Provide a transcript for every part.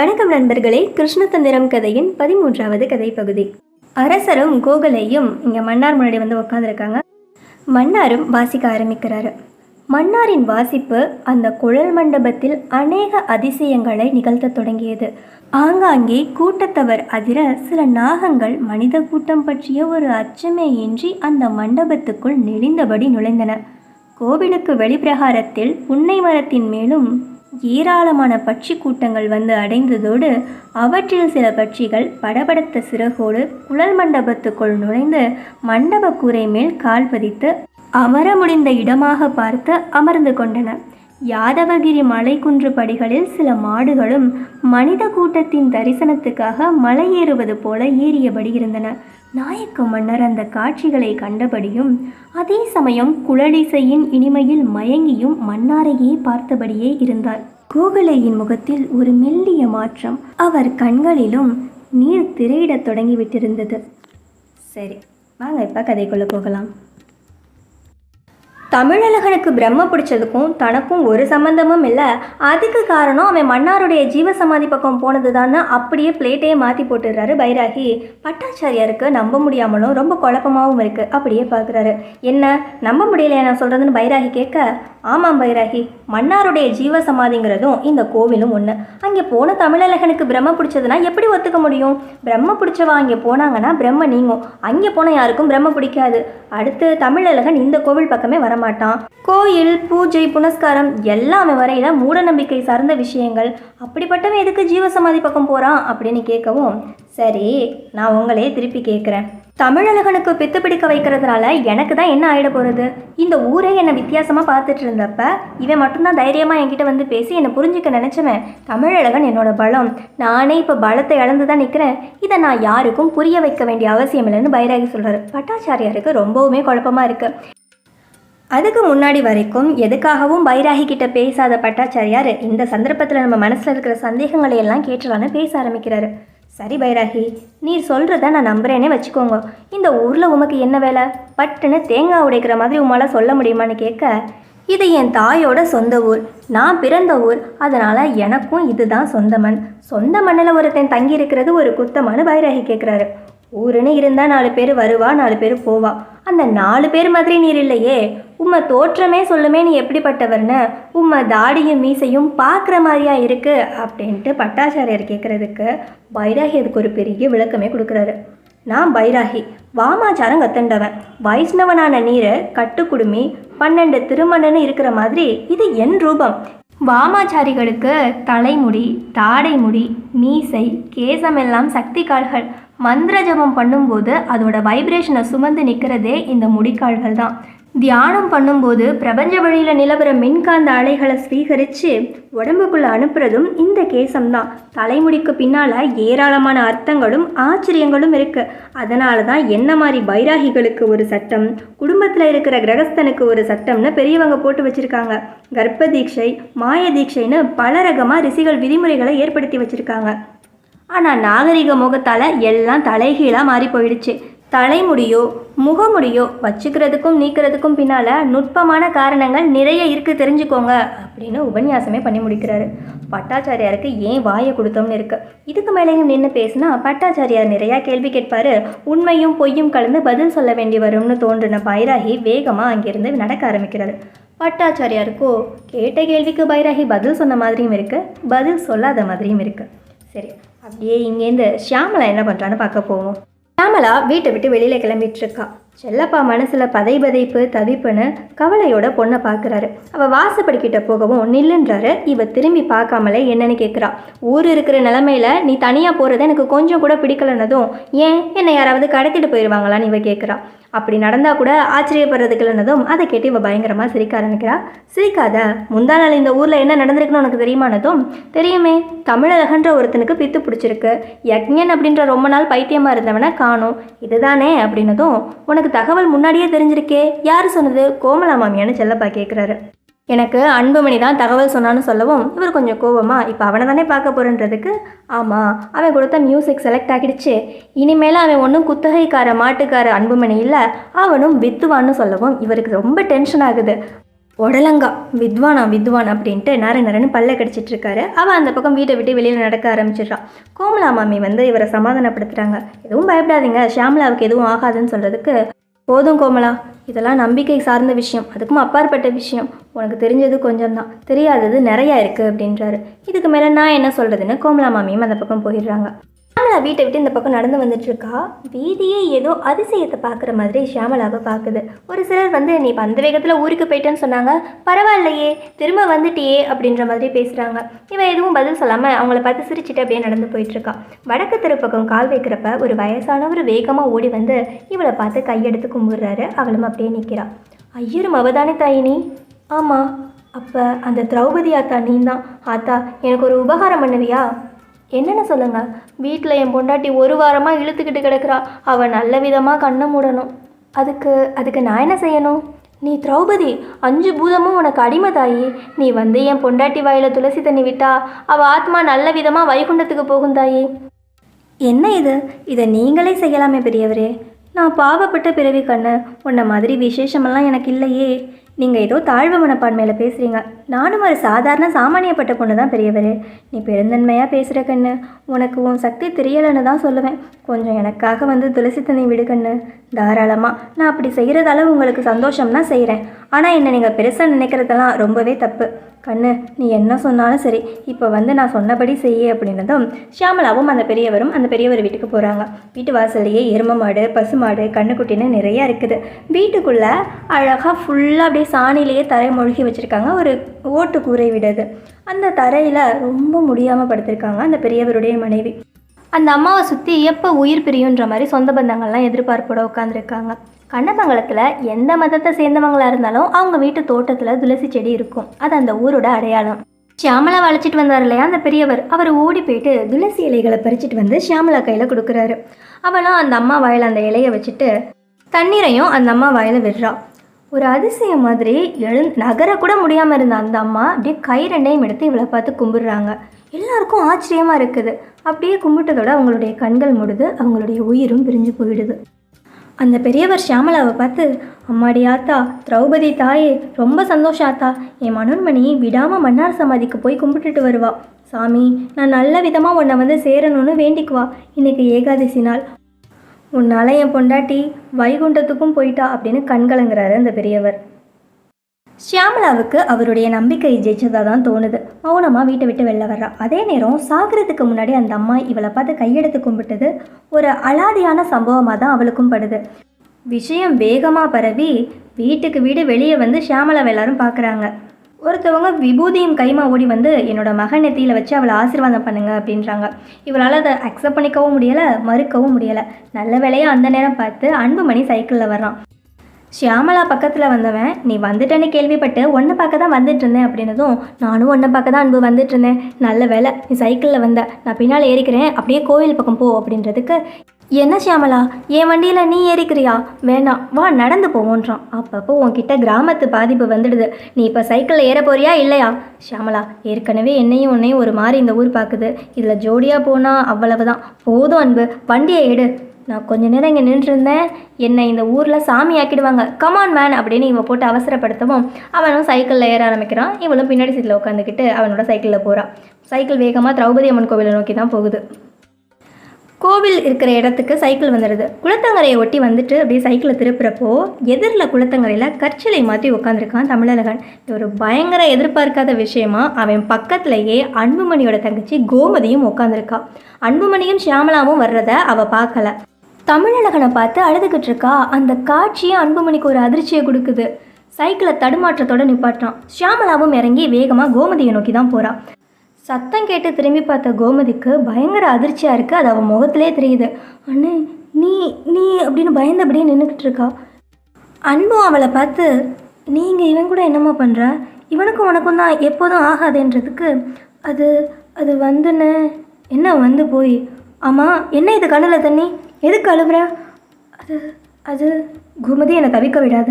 வணக்கம் நண்பர்களே கிருஷ்ணதந்திரம் கதையின் பதிமூன்றாவது கதை பகுதி அரசரும் கோகலையும் இங்கே மன்னார் முன்னாடி வந்து உட்காந்துருக்காங்க மன்னாரும் வாசிக்க ஆரம்பிக்கிறாரு. மன்னாரின் வாசிப்பு அந்த குழல் மண்டபத்தில் அநேக அதிசயங்களை நிகழ்த்த தொடங்கியது. ஆங்காங்கே கூட்டத்தவர் அதிர சில நாகங்கள் மனித கூட்டம் பற்றிய ஒரு அச்சமே இன்றி அந்த மண்டபத்துக்குள் நெளிந்தபடி நுழைந்தன. கோவிலுக்கு வெளிப்பிரகாரத்தில் புன்னை மரத்தின் மேலும் ஏராளமான பட்சி கூட்டங்கள் வந்து அடைந்ததோடு அவற்றில் சில பட்சிகள் படபடத்த சிறகோடு குழல் மண்டபத்துக்குள் நுழைந்து மண்டப கூரை மேல் கால் பதித்து அமர முடிந்த இடமாக பார்த்து அமர்ந்து கொண்டன. யாதவகிரி மலைக்குன்று படிகளில் சில மாடுகளும் மனித கூட்டத்தின் தரிசனத்துக்காக மலையேறுவது போல ஏறியபடி இருந்தன. நாயக்க மன்னர் அந்த காட்சிகளை கண்டபடியும் அதே சமயம் குழலிசையின் இனிமையில் மயங்கியும் மன்னாரையே பார்த்தபடியே இருந்தார் கோகலையின் முகத்தில் ஒரு மெல்லிய மாற்றம் அவர் கண்களிலும் நீர் திரையிடத் தொடங்கிவிட்டிருந்தது. சரி வாங்க இப்போ கதைக்குள்ளே போகலாம். தமிழழகனுக்கு பிரம்ம பிடிச்சதுக்கும் தனக்கும் ஒரு சம்பந்தமும் இல்லை. அதுக்கு காரணம் அவன் மன்னாருடைய ஜீவசமாதி பக்கம் போனது அப்படியே பிளேட்டையே மாற்றி போட்டுடுறாரு பைராகி. பட்டாச்சாரியாருக்கு நம்ப முடியாமலும் ரொம்ப குழப்பமாகவும் இருக்குது அப்படியே பார்க்குறாரு என்ன? நம்ப முடியலையா நான் சொல்கிறதுன்னு பைராகி கேட்க ஆமாம் பைராகி. மன்னாருடைய ஜீவசமாதிங்கிறதும் இந்த கோவிலும் ஒன்று அங்கே போன தமிழழகனுக்கு பிரம்ம பிடிச்சதுன்னா எப்படி ஒத்துக்க முடியும்? பிரம்ம பிடிச்சவா அங்கே போனாங்கன்னா பிரம்ம நீங்கும். அங்கே போன யாருக்கும் பிரம்ம பிடிக்காது. அடுத்து தமிழழகன் இந்த கோவில் பக்கமே வர மாட்டான். கோயில் பூஜை புனஸ்காரம் எல்லாமே வரையில மூட நம்பிக்கை சார்ந்த விஷயங்கள். அப்படிப்பட்டவன் எதுக்கு ஜீவசமாதி பக்கம் போகிறான் அப்படின்னு கேட்கவும் சரி நான் உங்களே திருப்பி கேட்குறேன். தமிழழகனுக்கு பித்து பிடிக்க வைக்கிறதுனால எனக்கு தான் என்ன ஆகிட போகிறது இந்த ஊரே என்னை வித்தியாசமாக பார்த்துட்டு இருந்தப்ப இவன் மட்டும்தான் தைரியமாக என்கிட்ட வந்து பேசி என்னை புரிஞ்சுக்க நினச்சவன் தமிழழகன் என்னோட பலம். நானே இப்போ பலத்தை இழந்து தான் நிற்கிறேன் இதை நான் யாருக்கும் புரிய வைக்க வேண்டிய அவசியம் இல்லைன்னு பைராகி சொல்கிறார் பட்டாச்சாரியாருக்கு ரொம்பவுமே குழப்பமாக இருக்குது அதுக்கு முன்னாடி வரைக்கும் எதுக்காகவும் பைராகி கிட்ட பேசாத பட்டாச்சாரியார் இந்த சந்தர்ப்பத்தில் நம்ம மனசில் இருக்கிற சந்தேகங்களை எல்லாம் கேட்டலான்னு பேச ஆரம்பிக்கிறாரு. சரி பைராகி நீ சொல்கிறத நான் நம்புறேனே வச்சுக்கோங்க. இந்த ஊரில் உமக்கு என்ன வேலை? பட்டுன்னு தேங்காய் உடைக்கிற மாதிரி உமால் சொல்ல முடியுமான்னு கேட்க இது என் தாயோட சொந்த ஊர். நான் பிறந்த ஊர். அதனால் எனக்கும் இதுதான் சொந்த மண். சொந்த மண்ணில் ஒருத்தன் தங்கி இருக்கிறது ஒரு குத்தமானு பைராகி கேட்குறாரு. ஊருன்னு இருந்தால் நாலு பேர் வருவா நாலு பேர் போவா. அந்த நாலு பேர் மாதிரி நீர் இல்லையே. உம்மை தோற்றமே சொல்லுமே நீ எப்படிப்பட்டவர்னு உம்மை தாடியும் மீசையும் பார்க்குற மாதிரியா இருக்கு அப்படின்ட்டு பட்டாச்சாரியார் கேட்குறதுக்கு பைராகி அதுக்கு ஒரு பெரிய விளக்கமே கொடுக்குறாரு. நான் பைராகி வாமாச்சாரம் கத்துண்டவன். வைஷ்ணவனான நீரை கட்டுக்குடுமி பன்னெண்டு திருமணன்னு இருக்கிற மாதிரி இது என் ரூபம். வாமாச்சாரிகளுக்கு தலைமுடி தாடைமுடி மீசை கேசமெல்லாம் சக்தி கால்கள். மந்திர ஜபம் பண்ணும்போது அதோட வைப்ரேஷனை சுமந்து நிற்கிறதே இந்த முடிக்கால்கள் தான் தியானம் பண்ணும்போது பிரபஞ்ச வழியில் நிலவர மின்காந்த அலைகளை ஸ்வீகரித்து உடம்புக்குள்ளே அனுப்புறதும் இந்த கேசம்தான். தலைமுடிக்கு பின்னால் ஏராளமான அர்த்தங்களும் ஆச்சரியங்களும் இருக்குது அதனால தான் என்ன மாதிரி பைராகிகளுக்கு ஒரு சட்டம் குடும்பத்தில் இருக்கிற கிரகஸ்தனுக்கு ஒரு சட்டம்னு பெரியவங்க போட்டு வச்சுருக்காங்க. கர்ப்ப தீட்சை மாய தீட்சைன்னு பல ரகமாக ரிஷிகள் விதிமுறைகளை ஏற்படுத்தி வச்சுருக்காங்க. ஆனால் நாகரிக முகத்தால் எல்லாம் தலைகீழாக மாறி போயிடுச்சு. தலைமுடியோ முகமுடியோ வச்சுக்கிறதுக்கும் நீக்கிறதுக்கும் பின்னால் நுட்பமான காரணங்கள் நிறைய இருக்குது தெரிஞ்சுக்கோங்க அப்படின்னு உபன்யாசமே பண்ணி முடிக்கிறாரு. பட்டாச்சாரியாருக்கு ஏன் வாயை கொடுத்தோம்னு இருக்கு? இதுக்கு மேலேயும் நின்று பேசினா பட்டாச்சாரியார் நிறையா கேள்வி கேட்பார். உண்மையும் பொய்யும் கலந்து பதில் சொல்ல வேண்டி வரும்னு தோன்றின பைராகி வேகமாக அங்கிருந்து நடக்க ஆரம்பிக்கிறாரு. பட்டாச்சாரியாருக்கோ கேட்ட கேள்விக்கு பைராகி பதில் சொன்ன மாதிரியும் இருக்கு பதில் சொல்லாத மாதிரியும் இருக்குது சரி அப்படியே இங்கேருந்து ஷியாமலா என்ன பண்ணுறான்னு பார்க்க போவோம். ஷியாமலா வீட்டை விட்டு வெளியில் கிளம்பிட்டு இருக்கா? செல்லப்பா மனசில் பதை பதைப்பு தவிப்புன்னு கவலையோட பொண்ணை பார்க்குறாரு அவள் வாசப்படிக்கிட்ட போகவும் நில்லுன்றாரு. இவ திரும்பி பார்க்காமலே என்னன்னு கேட்குறா ஊர் இருக்கிற நிலமையில நீ தனியாக போகிறது எனக்கு கொஞ்சம் கூட பிடிக்கலனதும் ஏன் என்னை யாராவது கடத்திட்டு போயிடுவாங்களான்னு இவ கேட்குறா அப்படி நடந்தால் கூட ஆச்சரியப்படுறதுக்குள்ளனதும் அதை கேட்டு இவ பயங்கரமாக சிரிக்க ஆரம்பிக்கிறா. சிரிக்காத முந்தா நாள் இந்த ஊரில் என்ன நடந்திருக்குன்னு உனக்கு தெரியுமானதும் தெரியுமே. தமிழகன்ற ஒருத்தனுக்கு பித்து பிடிச்சிருக்கு. யக்ஞன் அப்படின்ற ரொம்ப நாள் பைத்தியமாக இருந்தவனை காணும். இதுதானே அப்படின்னதும் உனக்கு தகவல் முன்னாடியே தெரிஞ்சிருக்கே. யார் சொன்னது? கோமலா மாமியான்னு செல்லப்பா கேட்குறாரு எனக்கு அன்புமணி தான் தகவல் சொன்னான்னு சொல்லவும் இவர் கொஞ்சம் கோவமா இப்போ அவனை தானே பார்க்க போகிறன்றதுக்கு ஆமாம் அவன் கொடுத்த மியூசிக் செலக்ட் ஆகிடுச்சு. இனிமேல் அவன் ஒன்றும் குத்தகைக்கார மாட்டுக்கார அன்புமணி இல்லை அவனும் வித்துவான்னு சொல்லவும் இவருக்கு ரொம்ப டென்ஷன் ஆகுது. உடலங்கா வித்வானா வித்வான் அப்படின்ட்டு நர நரன்னு பல்ல கடிச்சிட்டு இருக்காரு அவள் அந்த பக்கம் வீட்டை விட்டு வெளியில் நடக்க ஆரம்பிச்சிடுறான் கோமலா மாமி வந்து இவரை சமாதானப்படுத்துகிறாங்க எதுவும் பயப்படாதீங்க. ஷியாமலாவுக்கு எதுவும் ஆகாதுன்னு சொல்கிறதுக்கு போதும் கோமலா. இதெல்லாம் நம்பிக்கை சார்ந்த விஷயம். அதுக்கும் அப்பாற்பட்ட விஷயம். உனக்கு தெரிஞ்சது கொஞ்சம் தான் தெரியாதது நிறையா இருக்குது அப்படின்றாரு. இதுக்கு மேலே நான் என்ன சொல்கிறதுன்னு கோமலா மாமியும் அந்த பக்கம் போயிடுறாங்க. ஷியாமலா வீட்டை விட்டு இந்த பக்கம் நடந்து வந்துட்டுருக்கா? வீதியே ஏதோ அதிசயத்தை பார்க்குற மாதிரி ஷியாமலாவை பார்க்குது. ஒரு சிலர் வந்து நீ இப்போ அந்த வேகத்தில் ஊருக்கு போயிட்டேன்னு சொன்னாங்க. பரவாயில்லையே. திரும்ப வந்துட்டியே அப்படின்ற மாதிரி பேசுகிறாங்க இவன் எதுவும் பதில் சொல்லாமல் அவங்கள பார்த்து சிரிச்சிட்டு அப்படியே நடந்து போயிட்டுருக்கா. வடக்கு தெருப்பக்கம் கால் வைக்கிறப்ப ஒரு வயசானவர் வேகமாக ஓடி வந்து இவளை பார்த்து கையெடுத்து கும்பிடுறாரு. அவளும் அப்படியே நிற்கிறாள் ஐயரும் அவதானே தாயினி? ஆமாம் அப்போ அந்த திரௌபதி ஆத்தா நீ தான். ஆத்தா எனக்கு ஒரு உபகாரம் பண்ணுவியா? என்னென்ன சொல்லுங்க? வீட்டில் என் பொண்டாட்டி ஒரு வாரமாக இழுத்துக்கிட்டு கிடக்குறா. அவள் நல்ல விதமாக கண்ணை மூடணும். அதுக்கு அதுக்கு நான் என்ன செய்யணும்? நீ திரௌபதி அஞ்சு பூதமும் உனக்கு அடிமை தாயி நீ வந்து என் பொண்டாட்டி வாயில் துளசி தண்ணி விட்டா அவள் ஆத்மா நல்ல விதமாக வைகுண்டத்துக்கு போகும் தாயி என்ன இது? இதை நீங்களே செய்யலாமே பெரியவரே. நான் பாவப்பட்ட பிறவி கண்ணு. உன்ன மாதிரி விசேஷமெல்லாம் எனக்கு இல்லையே. நீங்கள் ஏதோ தாழ்வு மனப்பான்மையில் பேசுகிறீங்க நானும் ஒரு சாதாரண சாமானியப்பட்ட பொண்ணு தான் பெரியவர். நீ பெருந்தன்மையாக பேசுகிற கண்ணு. உனக்கு உன் சக்தி தெரியலைன்னு தான் சொல்லுவேன். கொஞ்சம் எனக்காக வந்து துளசி தண்ணி விடு கண்ணு. தாராளமாக நான் அப்படி செய்கிறதால உங்களுக்கு சந்தோஷம்னா செய்கிறேன் ஆனால் என்னை நீங்கள் பெருசாக நினைக்கிறதெல்லாம் ரொம்பவே தப்பு. கண்ணு நீ என்ன சொன்னாலும் சரி. இப்போ வந்து நான் சொன்னபடி செய்ய அப்படின்னதும் ஷியாமலாவும் அந்த பெரியவரும் அந்த பெரியவர் வீட்டுக்கு போகிறாங்க வீட்டு வாசல்லையே எரும மாடு பசு மாடு கண்ணுக்குட்டின்னு நிறையா இருக்குது. வீட்டுக்குள்ளே அழகாக ஃபுல்லாக அப்படியே சாணிலேயே தரை மூழ்கி வச்சுருக்காங்க. ஒரு ஓட்டு கூரை விடுது. அந்த தரையில் ரொம்ப முடியாமல் படுத்திருக்காங்க அந்த பெரியவருடைய மனைவி. அந்த அம்மாவை சுற்றி எப்போ உயிர் பிரியுன்ற மாதிரி சொந்த பந்தங்கள்லாம் எதிர்பார்ப்போட உட்காந்துருக்காங்க கண்ணமங்கலத்தில் எந்த மதத்தை சேர்ந்தவங்களாக இருந்தாலும் அவங்க வீட்டு தோட்டத்தில் துளசி செடி இருக்கும். அது அந்த ஊரோட அடையாளம். ஷியாமலா வளைச்சிட்டு வந்தார் இல்லையா அந்த பெரியவர்? அவர் ஓடி போயிட்டு துளசி இலைகளை பறிச்சிட்டு வந்து ஷியாமலா கையில் கொடுக்குறாரு. அவளும் அந்த அம்மா வாயில் அந்த இலையை வச்சுட்டு தண்ணீரையும் அந்த அம்மா வாயில் விடுறா. ஒரு அதிசயம் மாதிரி எழு நகர கூட முடியாமல் இருந்த அந்த அம்மா அப்படியே கை ரெண்டையும் எடுத்து இவளை பார்த்து கும்பிடுறாங்க. எல்லாருக்கும் ஆச்சரியமாக இருக்குது. அப்படியே கும்பிட்டதோட அவங்களுடைய கண்கள் முடுது அவங்களுடைய உயிரும் பிரிஞ்சு போயிடுது. அந்த பெரியவர் ஷியாமலாவை பார்த்து அம்மாடி ஆத்தா திரௌபதி தாயே ரொம்ப சந்தோஷம் ஆத்தா. என் மனோன்மணி விடாமல் மன்னார் சமாதிக்கு போய் கும்பிட்டுட்டு வருவா. சாமி நான் நல்ல விதமாக உன்னை வந்து சேரணும்னு வேண்டிக்குவா இன்னைக்கு ஏகாதசி நாள். உன்னால் என் பொண்டாட்டி வைகுண்டத்துக்கும் போயிட்டா அப்படின்னு கண்கலங்கிறாரு அந்த பெரியவர். ஷியாமலாவுக்கு அவருடைய நம்பிக்கை ஜெயிச்சதாக தான் தோணுது. மௌனமாக வீட்டை விட்டு வெளில வர்றா. அதே நேரம் சாகிறதுக்கு முன்னாடி அந்த அம்மா இவளை பார்த்து கையெடுத்து கும்பிட்டது ஒரு அலாதியான சம்பவமாக தான் அவளுக்கும் படுது. விஷயம் வேகமாக பரவி வீட்டுக்கு வீடு வெளியே வந்து ஷியாமலாவை எல்லாரும் பார்க்குறாங்க. ஒருத்தவங்க விபூதியும் கைமா ஓடி வந்து என்னோட மகன் நெத்தியில் வச்சு அவளை ஆசீர்வாதம் பண்ணுங்க அப்படின்றாங்க. இவளால் அதை அக்செப்ட் பண்ணிக்கவும் முடியலை மறுக்கவும் முடியலை. நல்ல வேலையாக அந்த நேரம் பார்த்து அன்புமணி சைக்கிளில் வர்றான். ஷியாமலா பக்கத்தில் வந்தவன் நீ வந்துட்டேன்னு கேள்விப்பட்டு ஒன்றை பார்க்க தான் வந்துட்டு இருந்தேன் அப்படின்னதும் நானும் ஒன்றை பார்க்க தான் அன்பு வந்துட்டு இருந்தேன் நல்ல வேலை நீ சைக்கிளில் வந்த. நான் பின்னால் ஏறிக்கிறேன். அப்படியே கோவில் பக்கம் போ அப்படின்றதுக்கு என்ன ஷியாமலா? என் வண்டியில் நீ ஏறிக்கிறியா? வேணாம் வா நடந்து போவோன்றான். அப்பப்போ உன்கிட்ட கிராமத்து பாதிப்பு வந்துடுது. நீ இப்போ சைக்கிளில் ஏற போறியா இல்லையா? ஷியாமலா ஏற்கனவே என்னையும் உன்னையும் ஒரு மாதிரி இந்த ஊர் பார்க்குது இதில் ஜோடியாக போனால் அவ்வளவுதான். போதும் அன்பு வண்டியை எடு. நான் கொஞ்ச நேரம் இங்கே நின்றுருந்தேன். என்னை இந்த ஊரில் சாமி ஆக்கிடுவாங்க. கமான் மேன் அப்படின்னு இவன் போட்டு அவசரப்படுத்தவும் அவனும் சைக்கிளில் ஏற ஆரம்பிக்கிறான். இவளும் பின்னாடி சீட்டில் உட்காந்துக்கிட்டு அவனோட சைக்கிளில் போகிறான் சைக்கிள் வேகமாக திரௌபதி அம்மன் கோவிலை நோக்கி தான் போகுது. கோவில் இருக்கிற இடத்துக்கு சைக்கிள் வந்துடுது குளத்தங்கரையை ஒட்டி வந்துட்டு அப்படியே சைக்கிளை திருப்புறப்போ எதிரில் குளத்தங்கரையில் கற்சிலை மாற்றி உட்காந்துருக்கான் தமிழழகன். இது ஒரு பயங்கர எதிர்பார்க்காத விஷயமா அவன் பக்கத்துலேயே அன்புமணியோட தங்கச்சி கோமதியும் உட்காந்துருக்கா அன்புமணியும் ஷியாமலாவும் வர்றத அவள் பார்க்கல தமிழழகனை பார்த்து அழுதுகிட்டு இருக்கா அந்த காட்சியை அன்புமணிக்கு ஒரு அதிர்ச்சியை கொடுக்குது. சைக்கிளை தடுமாற்றத்தோட நிப்பாட்டான் ஷியாமலாவும் இறங்கி வேகமாக கோமதியை நோக்கி தான் போகிறான் சத்தம் கேட்டு திரும்பி பார்த்த கோமதிக்கு பயங்கர அதிர்ச்சியாக இருக்குது அது அவன் முகத்திலே தெரியுது. அண்ணே நீ நீ அப்படின்னு பயந்தபடியே நின்றுக்கிட்டு இருக்கா. அன்பும் அவளை பார்த்து நீங்கள் இவன் கூட என்னம்மா பண்ணுற இவனுக்கும் உனக்கும் தான் எப்போதும் ஆகாதுன்றதுக்கு அது அது வந்துன்னு என்ன வந்து போய்? ஆமாம் என்ன இது கண்ணில் தண்ணி? எதுக்கு அழுகுற அது அது கோமதி என்னை தவிக்க விடாத.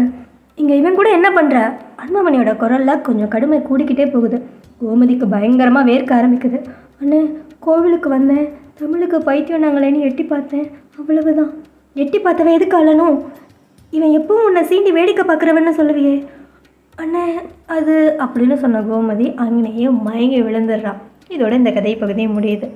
இங்கே இவன் கூட என்ன பண்ணுற அன்பமணியோட குரலில் கொஞ்சம் கடுமை கூடிக்கிட்டே போகுது. கோமதிக்கு பயங்கரமாக வேர்க்க ஆரம்பிக்குது. அண்ணே கோவிலுக்கு வந்தேன். தமிழுக்கு பைத்தியம் நாங்களேன்னு எட்டி பார்த்தேன். அவ்வளவுதான். எட்டி பார்த்தவன் எதுக்கு அழணும்? இவன் எப்பவும் உன்னை சீண்டி வேடிக்கை பார்க்குறவன்னு சொல்லுவியே. அண்ணே அது அப்படின்னு சொன்ன கோமதி அங்கேயே மயங்கி விழுந்துடுறான் இதோட இந்த கதை பகுதியும் முடியுது.